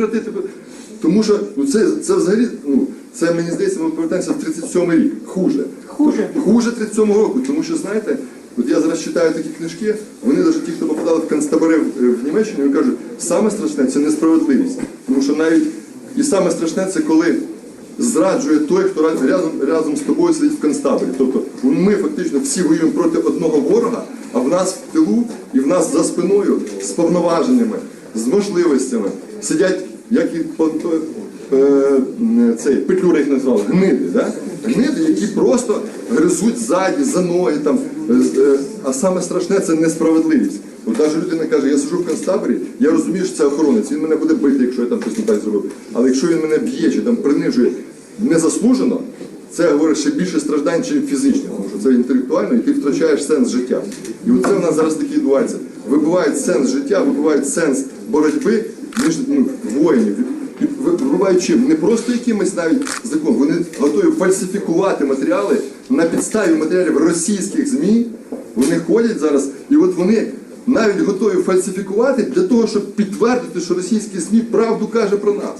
сократити. Тому що ну, це, це взагалі, ну, це мені здається, ми повертаємося в 37 й рік. Хуже. Хуже. Хуже 37 року, тому що знаєте, от я зараз читаю такі книжки, вони навіть ті, хто попадали в концтабори в, в Німеччині, вони кажуть, саме страшне це несправедливість. Тому що навіть і саме страшне це коли зраджує той, хто раз- разом, разом з тобою сидить в концтаборі. Тобто ми фактично всі воюємо проти одного ворога, а в нас в тилу і в нас за спиною з повноваженнями, з можливостями сидять, як і по- е, цей Петлюра їх назвав, гниди, да? гниди, які просто гризуть ззаді, за ноги. Там, е, е, а саме страшне це несправедливість. От навіть людина каже, я сиджу в концтаборі, я розумію, що це охоронець, він мене буде бити, якщо я там щось не так зробив. Але якщо він мене б'є чи там принижує незаслужено, це говорить ще більше страждань, чим фізично, тому що це інтелектуально, і ти втрачаєш сенс життя. І оце в нас зараз таке відбувається. Вибивають сенс життя, вибивають сенс боротьби між ну, воїнів. І ви- вибивають чим? Не просто якимось навіть законом, вони готові фальсифікувати матеріали на підставі матеріалів російських ЗМІ. Вони ходять зараз, і от вони навіть готові фальсифікувати для того, щоб підтвердити, що російські ЗМІ правду каже про нас.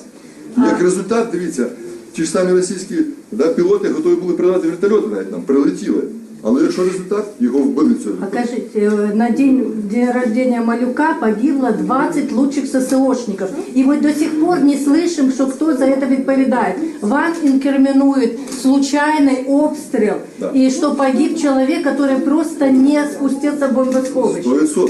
Як результат, дивіться, ті ж самі російські да, пілоти готові були передати вертольоти навіть нам, прилетіли. Але якщо результат, його вбили цього. Покажите, э, на день, день рождения Малюка погибло 20 лучших ССОшников. И мы до сих пор не слышим, что кто за это відповідає. Вам инкриминуют случайный обстрел. Да. И что погиб человек, который просто не спустился в бомбосховище. 100%.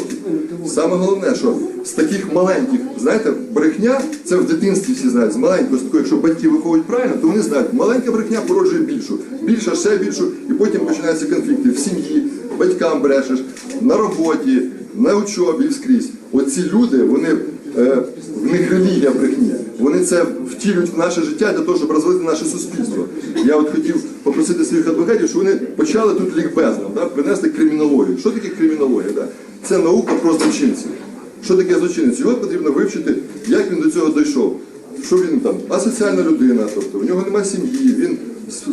Саме головне, що з таких маленьких, знаєте, брехня, це в дитинстві всі знають, з маленького, з такого, якщо батьки виховують правильно, то вони знають, маленька брехня породжує більшу, більша, ще більшу, і потім починаються конфлікти в сім'ї, батькам брешеш, на роботі, на учобі скрізь. Оці люди, вони е, в них релігія брехні. Вони це втілюють в наше життя для того, щоб розвалити наше суспільство. Я от хотів попросити своїх адвокатів, щоб вони почали тут лікбезно, да, принесли кримінологію. Що таке кримінологія? Да? Це наука про злочинців. Що таке злочинець? Його потрібно вивчити, як він до цього дійшов. Що він там асоціальна людина, тобто в нього немає сім'ї, він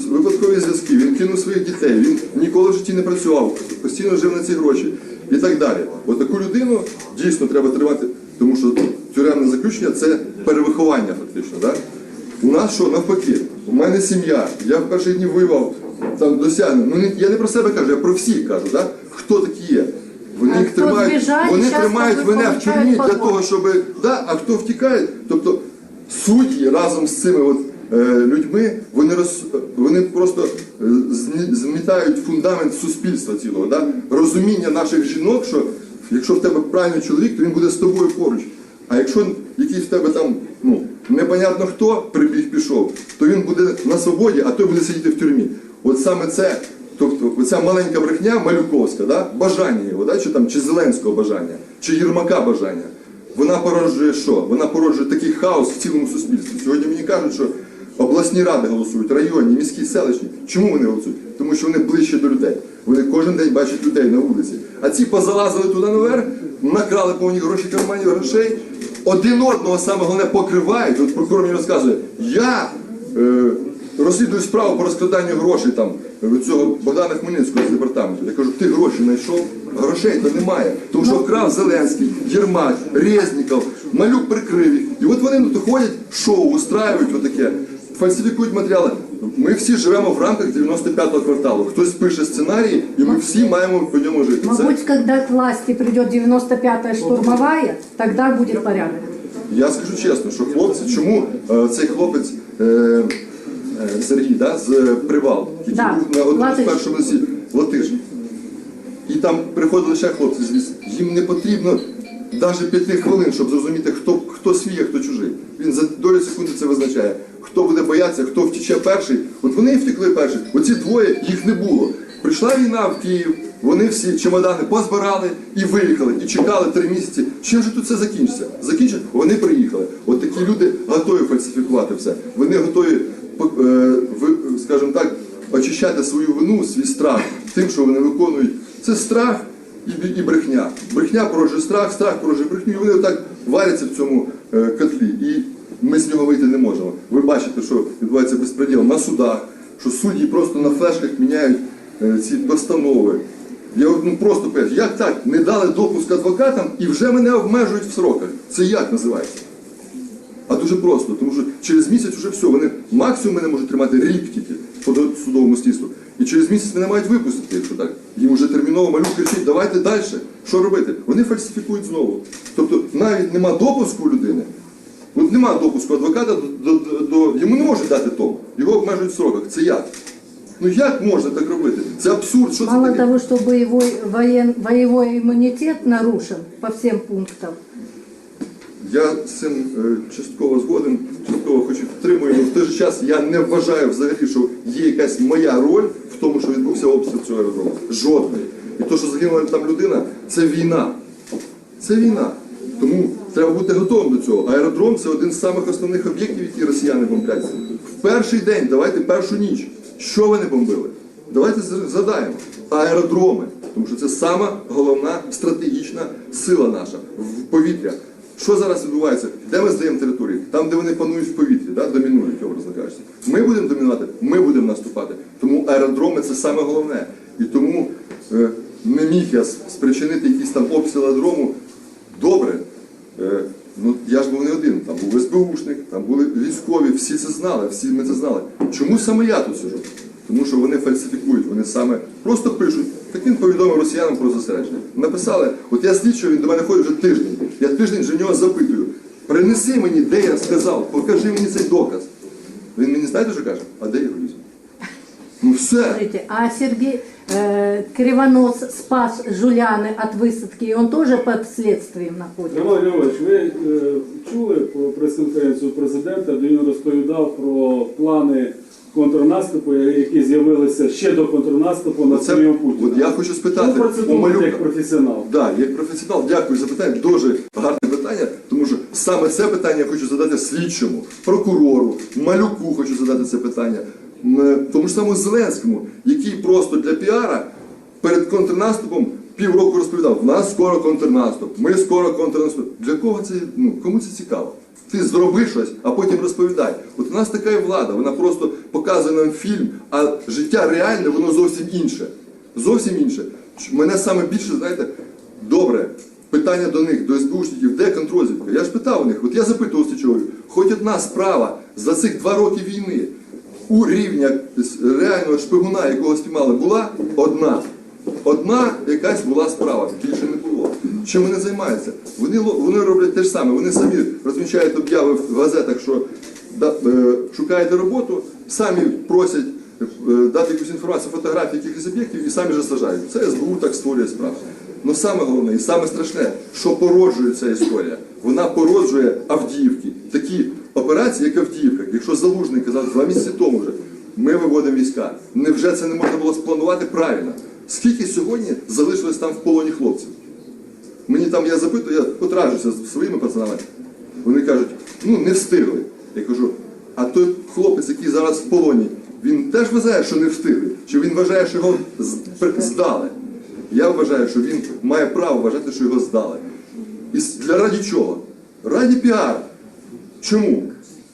випадкові зв'язки, він кинув своїх дітей, він ніколи в житті не працював, постійно жив на ці гроші і так далі. От таку людину дійсно треба тримати, тому що тюремне заключення це перевиховання фактично. Да? У нас що навпаки, у мене сім'я, я в перші дні воював, там досягнув. Ну я не про себе кажу, я про всіх кажу, да? хто такі є. Вони їх тримають, збіжать, вони часто тримають мене в тюрмі для того, щоб да, а хто втікає, тобто судді разом з цими от, людьми, вони роз, вони просто е, змітають фундамент суспільства цілого, да? розуміння наших жінок, що якщо в тебе правильний чоловік, то він буде з тобою поруч. А якщо якийсь в тебе там, ну, непонятно хто прибіг пішов, то він буде на свободі, а той буде сидіти в тюрмі. От саме це, тобто оця маленька брехня малюковська, да? бажання його, да? чи, там, чи Зеленського бажання, чи Єрмака бажання. Вона породжує що? Вона породжує такий хаос в цілому суспільстві. Сьогодні мені кажуть, що обласні ради голосують, районні, міські, селищні. Чому вони голосують? Тому що вони ближче до людей. Вони кожен день бачать людей на вулиці. А ці позалазили туди наверх, накрали повні гроші карманів грошей, один одного саме головне покривають. От прокурор мені розказує, я е, розслідую справу по розкраданню грошей там від цього Богдана Хмельницького з департаменту. Я кажу, ти гроші знайшов, грошей то немає. Тому що вкрав Зеленський, Єрмак, Резніков, Малюк прикрив їх. І от вони тут ходять, шоу устраюють отаке, фальсифікують матеріали. Ми всі живемо в рамках 95-го кварталу. Хтось пише сценарій, і ми всі маємо по ньому жити. Це- Мабуть, когда к власти придет 95-я штурмовая, тогда будет порядок. Я скажу чесно, що хлопці, чому е, цей хлопець е, е, Сергій да, з е, Привал, який Да, був на одному з першому лисі Латиш. І там приходили ще хлопці звідси. Їм не потрібно навіть п'яти хвилин, щоб зрозуміти, хто, хто свій, а хто чужий. Він за долю секунди це визначає. Хто буде боятися, хто втіче перший. От вони і втекли перші. Оці двоє їх не було. Прийшла війна в Київ, вони всі чемодани позбирали і виїхали, і чекали три місяці. Чим же тут все закінчиться? Закінчить? Вони приїхали. От такі люди готові фальсифікувати все. Вони готові, е, скажімо так, очищати свою вину, свій страх тим, що вони виконують. Це страх і, брехня. Брехня породжує страх, страх породжує брехню. І вони так варяться в цьому е, котлі. І ми з нього вийти не можемо. Що відбувається безпреділ на судах, що судді просто на флешках міняють е, ці постанови. Я ну, просто кажу, як так? Не дали допуск адвокатам і вже мене обмежують в сроках. Це як називається? А дуже просто, тому що через місяць вже все, вони максимум мене можуть тримати рік тільки по судовому слідству. І через місяць мене мають випустити, якщо так. Їм вже терміново малюк кричить, давайте далі. Що робити? Вони фальсифікують знову. Тобто навіть нема допуску людини. От нема допуску адвоката до, до, до, йому не можуть дати то. Його обмежують в сроках. Це як? Ну як можна так робити? Це абсурд. Що це Мало таке? того, что боевой, воен, воевой иммунитет нарушен по всем пунктам, Я з цим е, частково згоден, частково хоч і підтримую, але в той же час я не вважаю взагалі, що є якась моя роль в тому, що відбувся обстріл цього аеродрому. Жодної. І те, що загинула там людина, це війна. Це війна. Тому треба бути готовим до цього. Аеродром це один з самих основних об'єктів, які росіяни бомблять. В перший день, давайте першу ніч. Що вони бомбили? Давайте згадаємо. Аеродроми. Тому що це сама головна стратегічна сила наша в повітря. Що зараз відбувається? Де ми здаємо території? Там, де вони панують в повітрі, да? домінують, образно кажучи. Ми будемо домінувати, ми будемо наступати. Тому аеродроми це саме головне. І тому е, не міг я спричинити якийсь там обстріл аеродрому. Добре. Е, ну я ж був не один. Там був СБУшник, там були військові, всі це знали, всі ми це знали. Чому саме я тут сижу? Тому що вони фальсифікують, вони саме просто пишуть. Так він повідомив росіянам про зосередження. Написали, от я слідчий, він до мене ходить вже тиждень. Я тиждень вже нього запитую. Принеси мені, де я сказав, покажи мені цей доказ. Він мені знаєте, що каже? А де його? Ну все. Смотрите, а Сергей э, Кривонос спас Жуляны от высадки, и он тоже под следствием находится. Роман Григорович, ви е, чули про прес-конференцію президента, де він розповідав про плани контрнаступу, які з'явилися ще до контрнаступу на Оце, своєму Путіна. от я хочу спитати, Що про це у думаєте Малюка- як професіонал? Да, як професіонал, дякую за питання. Дуже гарне питання, тому що саме це питання я хочу задати слідчому, прокурору, малюку хочу задати це питання. Тому ж самому Зеленському, який просто для піара перед контрнаступом півроку розповідав, в нас скоро контрнаступ, ми скоро контрнаступ. Для кого це, ну, кому це цікаво? Ти зроби щось, а потім розповідай. От у нас така і влада, вона просто показує нам фільм, а життя реальне, воно зовсім інше. Зовсім інше. Мене саме більше, знаєте, добре, питання до них, до СБУшників, де контрозвідка? Я ж питав у них, от я запитував слідчого, хоч одна справа за цих два роки війни у рівня реального шпигуна, якого спіймали, була одна. Одна якась була справа, більше не було. Чим вони займаються? Вони, вони роблять те ж саме, вони самі розміщають обяви в газетах, що да, е, шукаєте роботу, самі просять е, дати якусь інформацію, фотографії якихось об'єктів і самі ж сажають. Це СБУ так створює справу. Ну саме головне і саме страшне, що породжує ця історія. Вона породжує Авдіївки. Такі операції, як Авдіївка. Якщо Залужний казав два місяці тому вже, ми виводимо війська. Невже це не можна було спланувати правильно? Скільки сьогодні залишилось там в полоні хлопців? Мені там я запитую, я потражуся з своїми пацанами. Вони кажуть, ну не встигли. Я кажу, а той хлопець, який зараз в полоні, він теж вважає, що не встигли? Чи він вважає, що його здали? Я вважаю, що він має право вважати, що його здали. І для раді чого? Раді піар. Чому?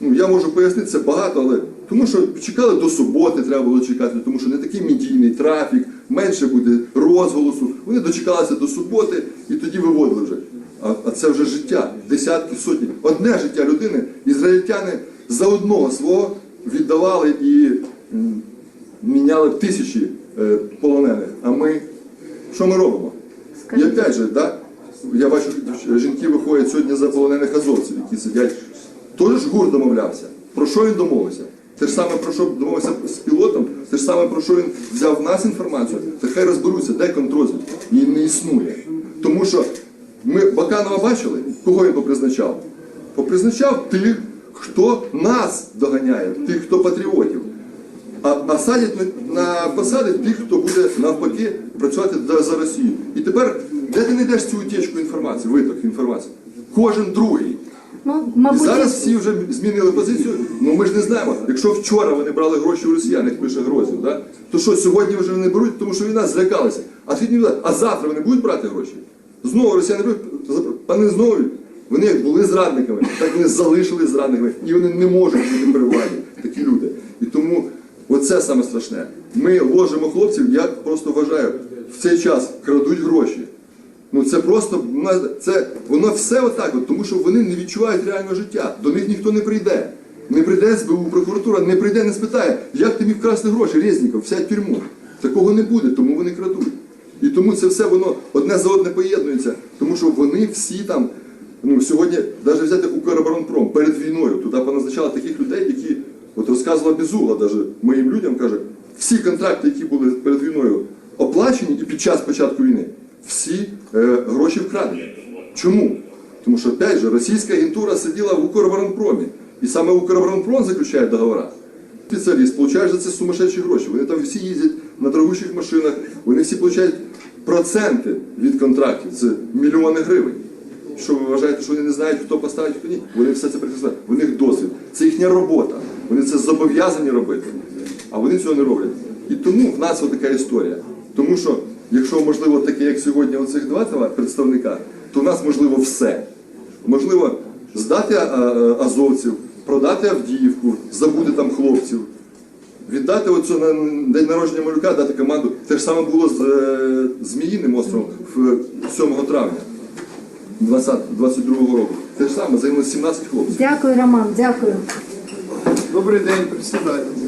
Ну, я можу пояснити це багато, але тому що чекали до суботи, треба було чекати, тому що не такий медійний трафік, менше буде розголосу. Вони дочекалися до суботи і тоді виводили вже. А, а це вже життя, десятки, сотні. Одне життя людини. Ізраїльтяни за одного свого віддавали і м, міняли тисячі е, полонених. А ми що ми робимо? І опять же, да, я бачу, жінки виходять сьогодні за полонених азовців, які сидять. Той ж гур домовлявся. Про що він домовився? Те ж саме про що домовився з пілотом, те ж саме про що він взяв в нас інформацію, та хай розберуться, де контрозвідка. Її не існує. Тому що ми Баканова бачили, кого він попризначав? Попризначав тих, хто нас доганяє, тих, хто патріотів. А, а садять на, посади тих, хто буде навпаки працювати за, Росію. І тепер, де ти знайдеш цю утічку інформації, виток інформації? Кожен другий. Ну, І мабуть, зараз всі вже змінили позицію. Ну ми ж не знаємо. Якщо вчора вони брали гроші у росіян, як пише Грозів, да? то що сьогодні вже не беруть, тому що війна злякалися. А сьогодні а завтра вони будуть брати гроші? Знову росіяни беруть, пане знову. Вони як були зрадниками, так вони залишили зрадниками, і вони не можуть бути владі, такі люди. І тому оце саме страшне. Ми ложимо хлопців, я просто вважаю, в цей час крадуть гроші. Ну це просто ну, це воно все отак, от, тому що вони не відчувають реального життя. До них ніхто не прийде. Не прийде СБУ, прокуратура, не прийде, не спитає, як ти міг вкрасти гроші, Резніков, сядь в тюрму. Такого не буде, тому вони крадуть. І тому це все воно одне за одне поєднується, тому що вони всі там. Ну, сьогодні, навіть взяти Укроборонпром перед війною, туди поназначали таких людей, які, от розказувала Безугла, навіть моїм людям каже, всі контракти, які були перед війною оплачені і під час початку війни, всі е, гроші вкрадені. Чому? Тому що, опять же, російська агентура сиділа в Укроборонпромі, і саме Укроборонпром заключає договори. Спеціаліст получає за це сумасшедші гроші. Вони там всі їздять на дорогущих машинах, вони всі получають проценти від контрактів, це мільйони гривень. Що ви вважаєте, що вони не знають, хто поставить, хто ні? Вони все це прекрасно. У них досвід. Це їхня робота. Вони це зобов'язані робити. А вони цього не роблять. І тому в нас така історія. Тому що, якщо можливо таке, як сьогодні, оцих два представника, то у нас можливо все. Можливо, здати азовців, продати Авдіївку, забути там хлопців, віддати оцю на день народження малюка, дати команду. Те ж саме було з е, Зміїним островом 7 травня 20, 22 року. Те ж саме загинуло 17 хлопців. Дякую, Роман, дякую. Добрий день, присідайте.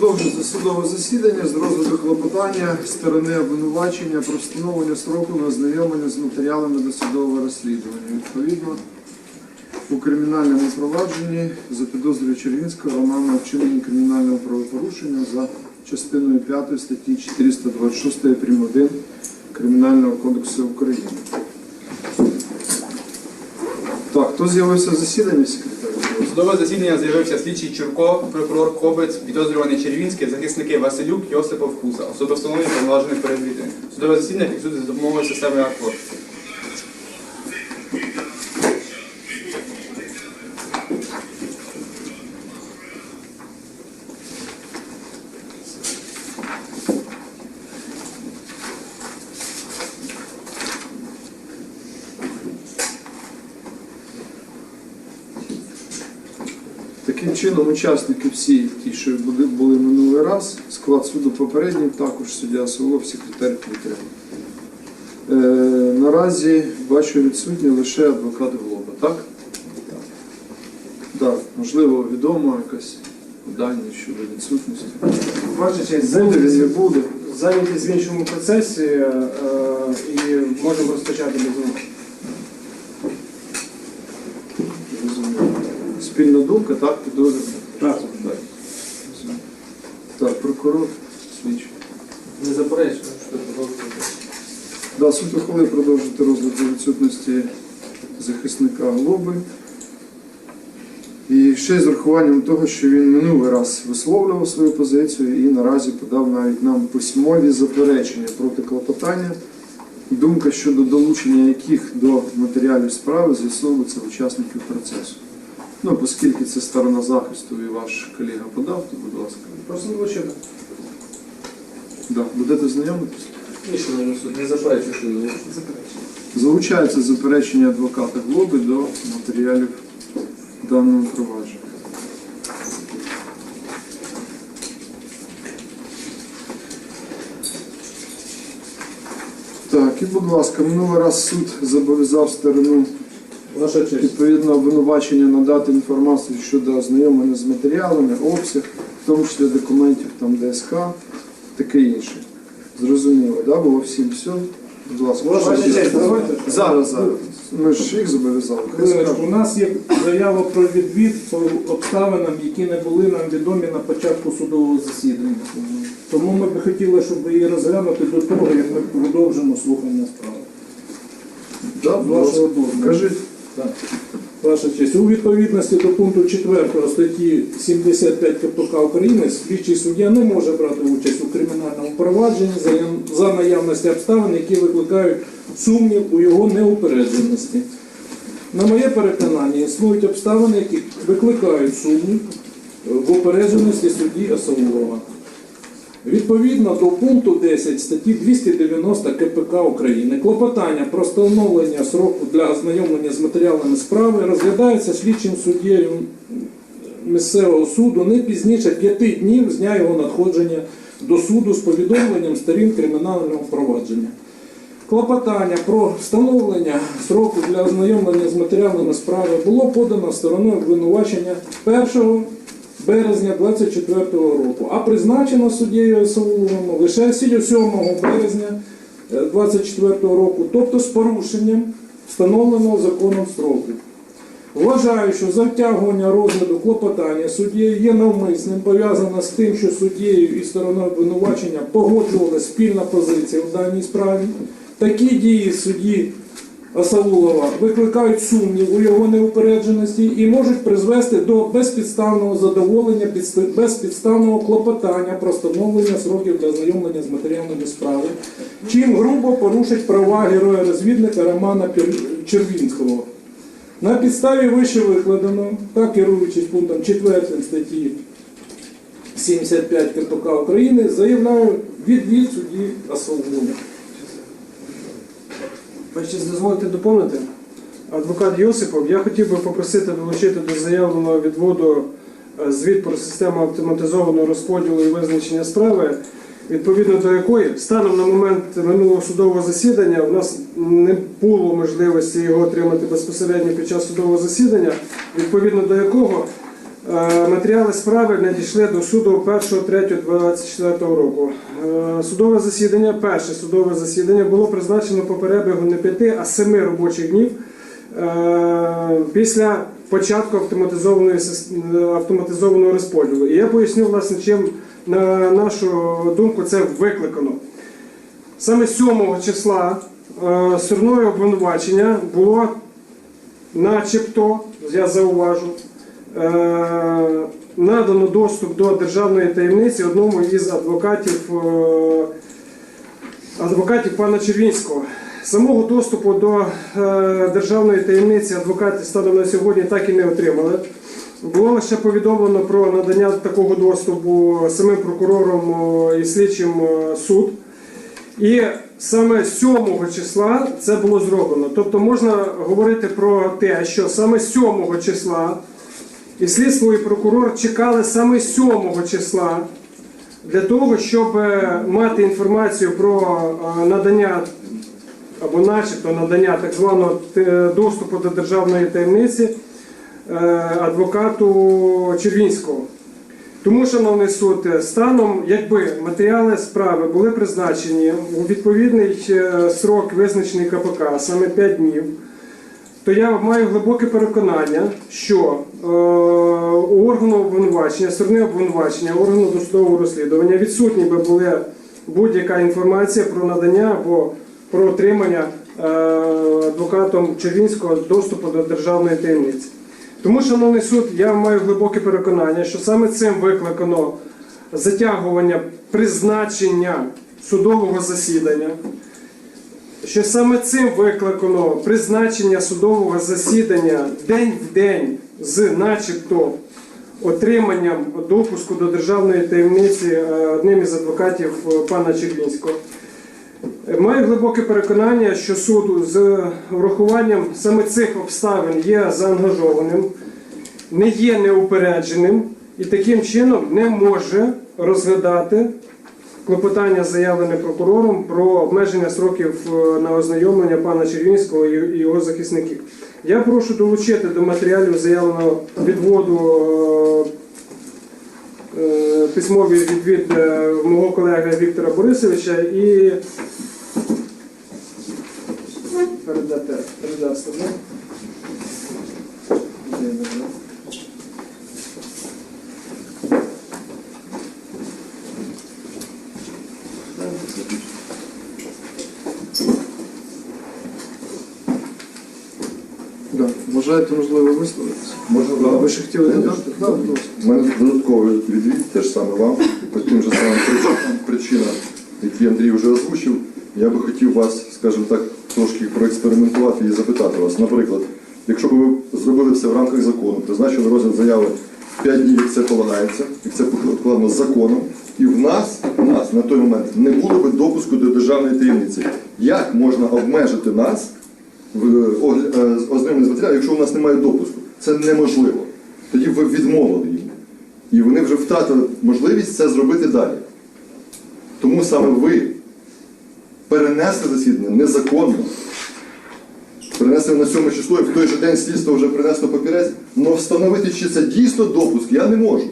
Продовжується судове засідання з розгляду клопотання сторони обвинувачення про встановлення строку на ознайомлення з матеріалами досудового розслідування. Відповідно, у кримінальному провадженні за підозрою Червінського Романа вчинення кримінального правопорушення за частиною 5 статті 426 прим. 1 Кримінального кодексу України. Так, хто з'явився секретар? Судове засідання з'явився слідчий Чурко, прокурор Кобець, підозрюваний Червінський, захисники Василюк, Йосипов, Куса. Особи встановлені повноважених перед. Судове засідання фіксується за допомогою системи АКОР. Таким чином, учасники всі, ті, що були, були минулий раз, склад суду попередній, також суддя Солов, секретар Петрян. Е, наразі бачу відсутні лише адвокат Глоба, так? Так. можливо, відомо якась дані щодо відсутності. Ваша честь, Буде він не зайнятість, буде. зайнятість в іншому процесі е, і можемо розпочати без нього. Розумію. Спільна думка, так, підозрюваний. Так. Так. Так, прокурор, слідчий. Не заперечую, що продовжуєте. Да, суд ухвалив продовжити розгляд за відсутності захисника Глоби. І ще з урахуванням того, що він минулий раз висловлював свою позицію і наразі подав навіть нам письмові заперечення проти клопотання, думка щодо долучення яких до матеріалів справи з'ясовується учасників процесу. Ну, оскільки це сторона захисту і ваш колега подав, то будь ласка. Просимо долучити. Да, будете знайомитися? Ні, шановний суд, не заперечую, що долучити. Залучається заперечення адвоката Глоби до матеріалів даного провадження. Так, і будь ласка, минулий раз суд зобов'язав сторону Ваша честь. відповідно обвинувачення надати інформацію щодо ознайомлення з матеріалами, обсяг, в тому числі документів там ДСК, таке інше. Зрозуміло, да? Було всім все. Будь ласка, Ваша честь, дозвольте. Зараз, зараз. Ми ж їх зобов'язали. Хай Хвилиночку, скажуть. у нас є заява про відвід по обставинам, які не були нам відомі на початку судового засідання. Тому ми б хотіли, щоб її розглянути до того, як ми продовжимо слухання справи. Да, будь ласка. Вашого дозволу. Кажіть. Ваша честь, у відповідності до пункту 4 статті 75 КПК України слідчий суддя не може брати участь у кримінальному провадженні за- наявності обставин, які викликають сумнів у його неупередженості. На моє переконання, існують обставини, які викликають сумнів в опередженості судді Асаулова. Відповідно до пункту 10 статті 290 КПК України клопотання про встановлення сроку для ознайомлення з матеріалами справи розглядається слідчим суддєю місцевого суду не пізніше п'яти днів з дня його надходження до суду з повідомленням сторін кримінального провадження. Клопотання про встановлення сроку для ознайомлення з матеріалами справи було подано стороною обвинувачення 1 березня 24 року, а призначено суддєю Сауловим лише 7 березня 24 року, тобто з порушенням встановленого законом строку. Вважаю, що затягування розгляду клопотання суддєю є навмисним, пов'язано з тим, що суддєю і стороною обвинувачення погоджувалася спільна позиція в даній справі. Такі дії судді Асаулова викликають сумнів у його неупередженості і можуть призвести до безпідставного задоволення безпідставного клопотання про встановлення сроків для ознайомлення з матеріалами справи, чим грубо порушить права героя-розвідника Романа Червінського. На підставі вище викладено, та керуючись пунктом 4 статті 75 КПК України, заявляю відвід судді Асаулова. Бачите, дозвольте доповнити. Адвокат Йосипов, я хотів би попросити долучити до заявленого відводу е, звіт про систему автоматизованого розподілу і визначення справи, відповідно до якої станом на момент минулого судового засідання у нас не було можливості його отримати безпосередньо під час судового засідання, відповідно до якого матеріали справи надійшли до суду 1.3.24 року. Е, Судове засідання, перше судове засідання було призначено по перебігу не 5, а 7 робочих днів е, після початку е, автоматизованого розподілу. І я поясню, власне, чим на нашу думку це викликано. Саме 7 числа е, стороною обвинувачення було начебто, я зауважу, е, надано доступ до державної таємниці одному із адвокатів, е, адвокатів пана Червінського. Самого доступу до е, державної таємниці адвокати станом на сьогодні так і не отримали. Було лише повідомлено про надання такого доступу самим прокурором е, і слідчим е, суд. І саме 7 числа це було зроблено. Тобто можна говорити про те, що саме 7 числа і слідство і прокурор чекали саме 7 числа для того, щоб е, мати інформацію про е, надання або начебто надання так званого е, доступу до державної таємниці адвокату Червінського. Тому, шановний суд, станом, якби матеріали справи були призначені у відповідний срок, визначений КПК, саме 5 днів, то я маю глибоке переконання, що органу обвинувачення, сторони обвинувачення, органу досудового розслідування відсутні би були будь-яка інформація про надання або про отримання е, адвокатом Червінського доступу до державної таємниці. Тому, шановний суд, я маю глибоке переконання, що саме цим викликано затягування призначення судового засідання, що саме цим викликано призначення судового засідання день в день з начебто отриманням допуску до державної таємниці е, одним із адвокатів е, пана Червінського. Маю глибоке переконання, що суд з врахуванням саме цих обставин є заангажованим, не є неупередженим і таким чином не може розглядати клопотання, заявлене прокурором про обмеження сроків е, на ознайомлення пана Червінського і його захисників. Я прошу долучити до матеріалів заявленого відводу е, е, письмовий відвід е, мого колеги Віктора Борисовича і передати, передасте, да? Да. Вважаєте, можливо, висловитися? Можна Ви ще хотіли додати? Да, будь ласка. У мене додатковий відвід, теж саме вам, по тим же самим причинам, які Андрій вже озвучив. Я би хотів вас, скажімо так, трошки проекспериментувати і запитати вас. Наприклад, якщо б ви зробили все в рамках закону, призначили розгляд заяви 5 днів, як це полагається, як це покладено законом. І в нас, в нас на той момент не було би допуску до державної таємниці. Як можна обмежити нас е, з ознайомленні матеріалом, якщо у нас немає допуску? Це неможливо. Тоді ви відмовили їм. І вони вже втратили можливість це зробити далі. Тому саме ви перенесли засідання незаконно. Перенесли на 7 число, і в той же день слідство вже принесло папірець, але встановити, чи це дійсно допуск, я не можу.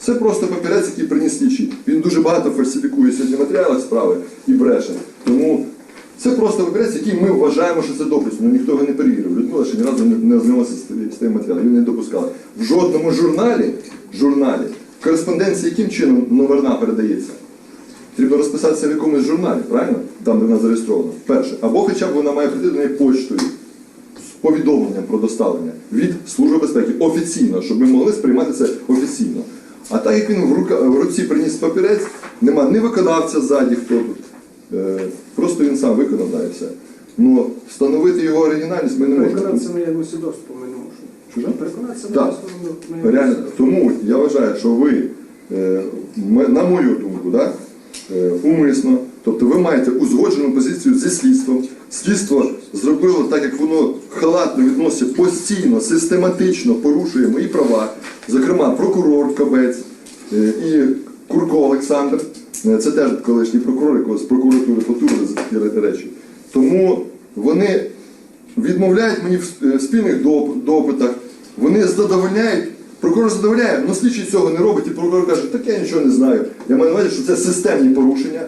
Це просто папірець, який приніс слідчий. Він дуже багато фальсифікує сьогодні матеріали справи і бреше. Тому це просто папірець, який ми вважаємо, що це допуск. Ну ніхто його не перевірив. Людмила ще ні разу не, ознайомилася з, тим матеріалом. Він не допускали. В жодному журналі, журналі кореспонденція яким чином номерна передається? Потрібно розписатися в якомусь журналі, правильно? Там, де вона зареєстрована. Перше. Або хоча б вона має прийти до неї почтою з повідомленням про доставлення від Служби безпеки офіційно, щоб ми могли сприймати це офіційно. А так як він в руці приніс папірець, нема ні виконавця ззаді, хто тут. Е, просто він сам виконав, да, і все. Ну, встановити його оригінальність ми не можемо. Переконатися моє свідоцтво ми не можемо. Переконатися Так. моє Реально. Тому я вважаю, що ви, е, м- на мою думку, да, е, умисно, тобто ви маєте узгоджену позицію зі слідством. Слідство зробило так, як воно халатно відноситься постійно, систематично порушує мої права. Зокрема, прокурор Кабець е, і Курко Олександр. Е, Це теж колишній прокурор, з прокуратури потурили за такі речі. Тому вони відмовляють мені в е, спільних допитах, вони задовольняють, прокурор задовольняє, але слідчий цього не робить, і прокурор каже, так я нічого не знаю. Я маю на увазі, що це системні порушення,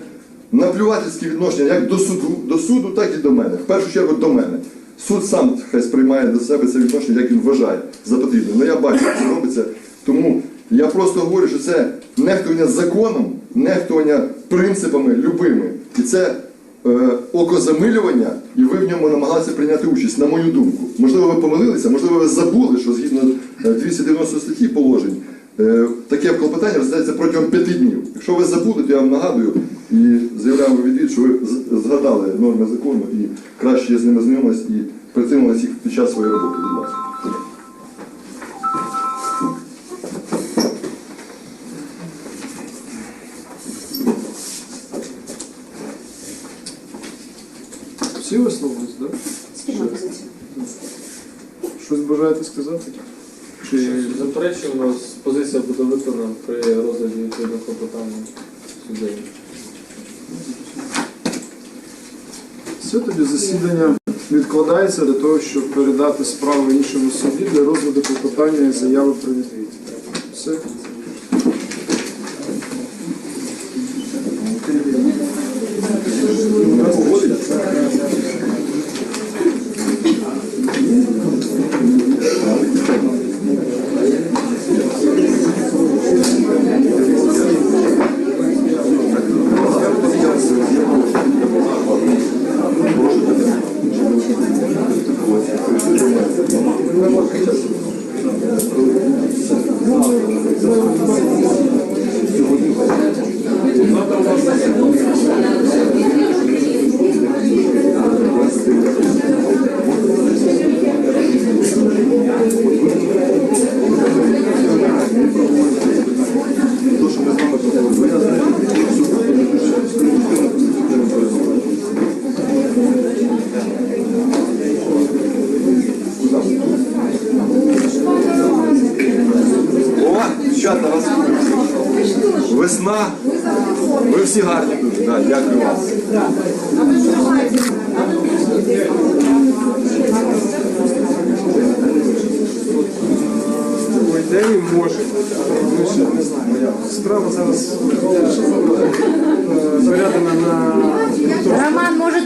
наплювательські відношення як до суду, до суду, так і до мене. В першу чергу до мене. Суд сам хай сприймає до себе це відношення, як він вважає за потрібне. Ну я бачу, як це робиться. Тому я просто говорю, що це нехтування законом, нехтування принципами любими. І це е, окозамилювання, і ви в ньому намагалися прийняти участь, на мою думку. Можливо, ви помилилися, можливо, ви забули, що згідно е, 290 статті положень, е, таке клопотання розглядається протягом п'яти днів. Якщо ви забули, то я вам нагадую і заявляю відвід, що ви згадали норми закону і краще з ними знайомились і притримувалися їх під час своєї роботи. Будь ласка. Всі висловились, так? Щось бажаєте сказати? Чи Заперечуємо, позиція буде виконана при розгляді відповідного клопотання суддею. все тоді засідання відкладається для того, щоб передати справу іншому суді для розгляду клопотання і заяви про відвід. Все.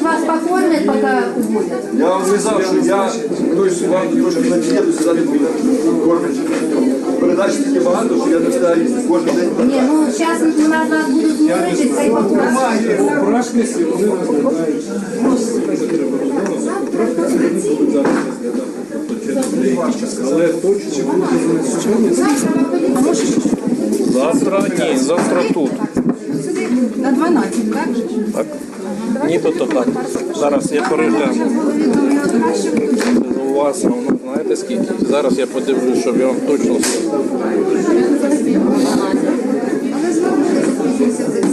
вас покормят, пока уводят? Я вам сказав, що я хтось вам трошки надіяду сюди кормить. Передач такі багато, що я не встигаю їсти кожен день. Не, ну сейчас у нас вас будут мурыжить, хай покормят. Практиці вони розглядають. Але точно Завтра ні, завтра тут. На 12, так? Так. Ні, то то так. Зараз я перегляну. У вас, воно знаєте скільки? Зараз я подивлюсь, щоб я вам точно сказав.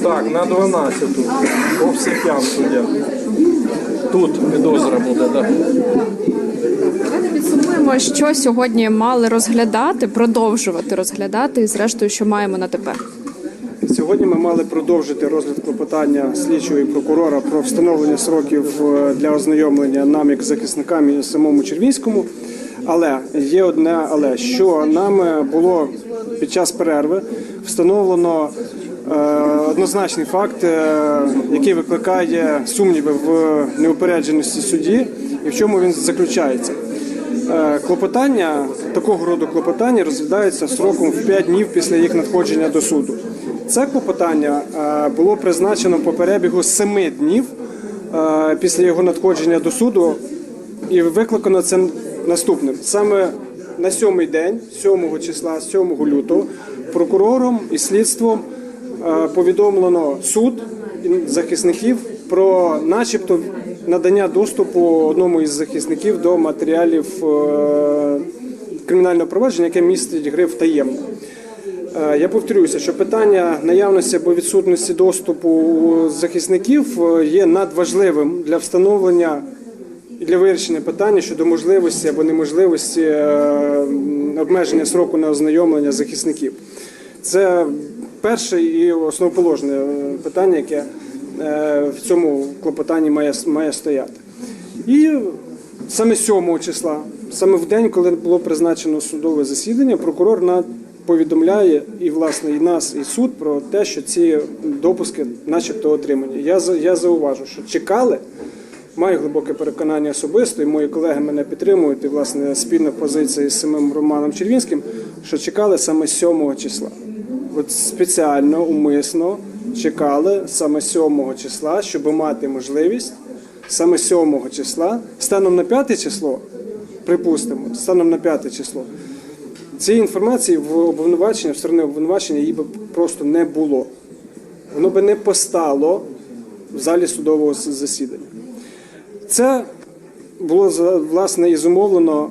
Так, на 12 по всякям суддя. Тут підозра буде, так. Підсумуємо, що сьогодні мали розглядати, продовжувати розглядати, і зрештою, що маємо на тепер. Сьогодні ми мали продовжити розгляд клопотання слідчого і прокурора про встановлення сроків е, для ознайомлення нам як захисникам і самому Червінському. Але є одне але що нами було під час перерви встановлено е, однозначний факт, е, який викликає сумніви в неупередженості судді, і в чому він заключається. Е, Клопотання такого роду клопотання розглядаються сроком в 5 днів після їх надходження до суду. Це клопотання е, було призначено по перебігу 7 днів е, після його надходження до суду, і викликано це наступним. Саме на сьомий день, 7 числа, 7 лютого, прокурором і слідством е, повідомлено суд захисників про, начебто, надання доступу одному із захисників до матеріалів кримінального провадження, яке містить гриф таємно. Е, Я повторюся, що питання наявності або відсутності доступу захисників е, є надважливим для встановлення і для вирішення питання щодо можливості або неможливості е, обмеження сроку на ознайомлення захисників. Це перше і основоположне питання, яке в цьому клопотанні має, має стояти. І саме 7 числа, саме в день, коли було призначено судове засідання, прокурор на повідомляє і власне і нас, і суд про те, що ці допуски, начебто, отримані. Я я зауважу, що чекали. Маю глибоке переконання особисто, і мої колеги мене підтримують, і власне спільна позиція з самим Романом Червінським, що чекали саме 7 числа. От спеціально, умисно чекали саме 7 числа, щоб мати можливість саме 7 числа, станом на 5 число, припустимо, станом на 5 число, цієї інформації в обвинувачення, в сторони обвинувачення її би просто не було. Воно би не постало в залі судового засідання. Це було власне і зумовлено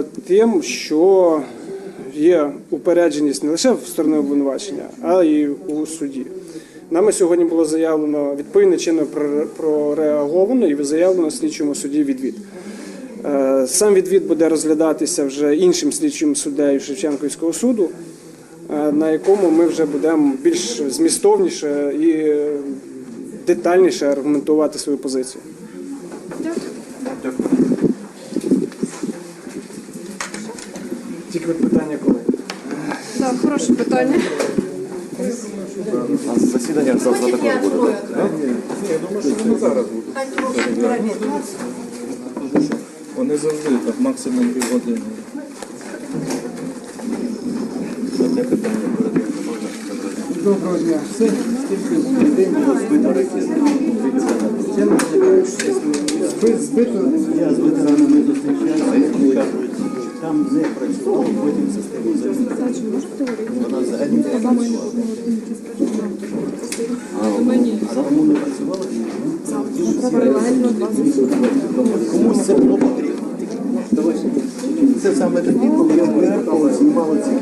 е, тим, що є упередженість не лише в сторони обвинувачення, а й у суді. Нами сьогодні було заявлено відповідно чинно прореаговано і заявлено слідчому суді відвід. Е, Сам відвід буде розглядатися вже іншим слідчим суддею Шевченківського суду, е, на якому ми вже будемо більш змістовніше і е, детальніше аргументувати свою позицію. Тільки от питання коли? Так, хороше питання. Засідання завтра також буде. Вони завжди так, максимум півгодини. Одне питання перед можна Доброго дня. Збит, збито. Я з ветеранами зустрічався, вони там не працювала, потім система замінила. Вона взагалі не працювала. А а кому не працювала? Комусь це було потрібно. Це саме тоді, коли МВР знімало ці